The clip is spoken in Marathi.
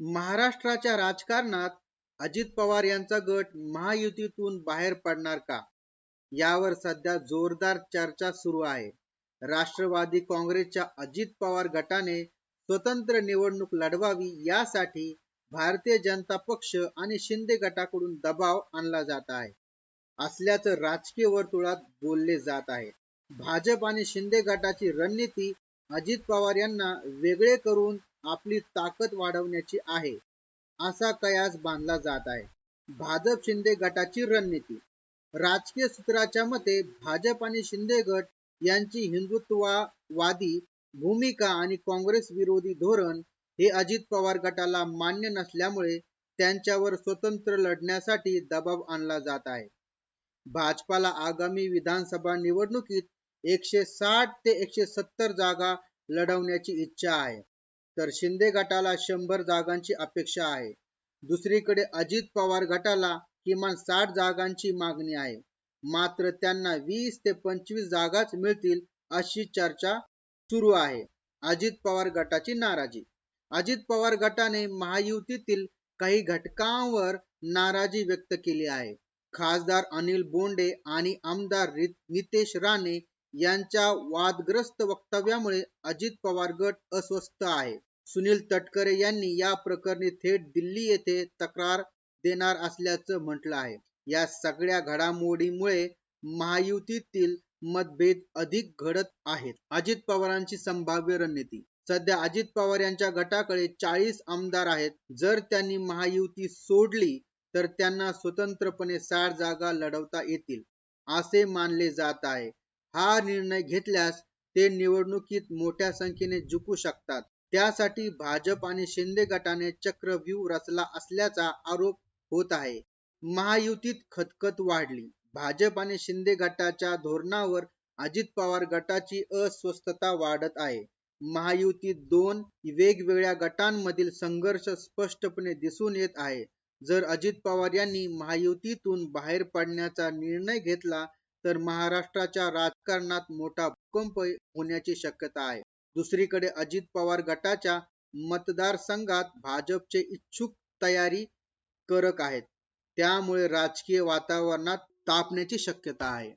महाराष्ट्राच्या राजकारणात अजित पवार यांचा गट महायुतीतून बाहेर पडणार का? यावर सध्या जोरदार चर्चा सुरू आहे. राष्ट्रवादी काँग्रेसच्या अजित पवार गटाने स्वतंत्र निवडणूक लढवावी यासाठी भारतीय जनता पक्ष आणि शिंदे गटाकडून दबाव आणला जात आहे. असल्याचं राजकीय वर्तुळात बोलले जात आहे. भाजप आणि शिंदे गटाची रणनीती अजित पवार यांना वेगळे करून आपली ताकद वाढवण्याची आहे असा कयास बांधला जात आहे. भाजप शिंदे गटाची रणनीती. राजकीय सूत्राच्या मते भाजप आणि शिंदे गट यांची हिंदुत्ववादी भूमिका आणि काँग्रेस विरोधी धोरण हे अजित पवार गटाला मान्य नसल्यामुळे त्यांच्यावर स्वतंत्र लढण्यासाठी दबाव आणला जात आहे. भाजपाला आगामी विधानसभा निवडणुकीत एकशे साठ ते एकशे सत्तर जागा लढवण्याची इच्छा आहे. तर शिंदे गटाला शंभर जागांची अपेक्षा आहे. दुसरीकडे अजित पवार गटाला किमान साठ जागांची मागणी आहे. मात्र त्यांना वीस ते पंचवीस जागाच मिळतील अशी चर्चा सुरू आहे. अजित पवार गटाची नाराजी. अजित पवार गटाने महायुतीतील काही घटकांवर नाराजी व्यक्त केली आहे. खासदार अनिल बोंडे आणि आमदार नितेश राणे यांच्या वादग्रस्त वक्तव्यामुळे अजित पवार गट अस्वस्थ आहे. सुनील तटकरे यांनी या प्रकरणी थेट दिल्ली येथे तक्रार देणार असल्याचं म्हटलं आहे. या सगळ्या घडामोडीमुळे महायुतीतील मतभेद अधिक घडत आहेत. अजित पवारांची संभाव्य रणनीती. सध्या अजित पवार यांच्या गटाकडे चाळीस आमदार आहेत. जर त्यांनी महायुती सोडली तर त्यांना स्वतंत्रपणे साठ जागा लढवता येतील असे मानले जात आहे. हा निर्णय घेतल्यास ते निवडणुकीत मोठ्या संख्येने जिंकू शकतात. त्यासाठी भाजप आणि शिंदे गटाने चक्रव्यूह रचला असल्याचा आरोप होत आहे. महायुतीत खतखत वाढली. भाजप आणि शिंदे गटाच्या धोरणावर अजित पवार गटाची अस्वस्थता वाढत आहे. महायुतीत दोन वेगवेगळ्या गटांमधील संघर्ष स्पष्टपणे दिसून येत आहे. जर अजित पवार यांनी महायुतीतून बाहेर पडण्याचा निर्णय घेतला तर महाराष्ट्राच्या राजकारणात मोठा भूकंप होण्याची शक्यता आहे. दुसरीकडे अजित पवार गटाच्या मतदारसंघात भाजपचे इच्छुक तयारी करत आहेत. त्यामुळे राजकीय वातावरणात तापण्याची शक्यता आहे.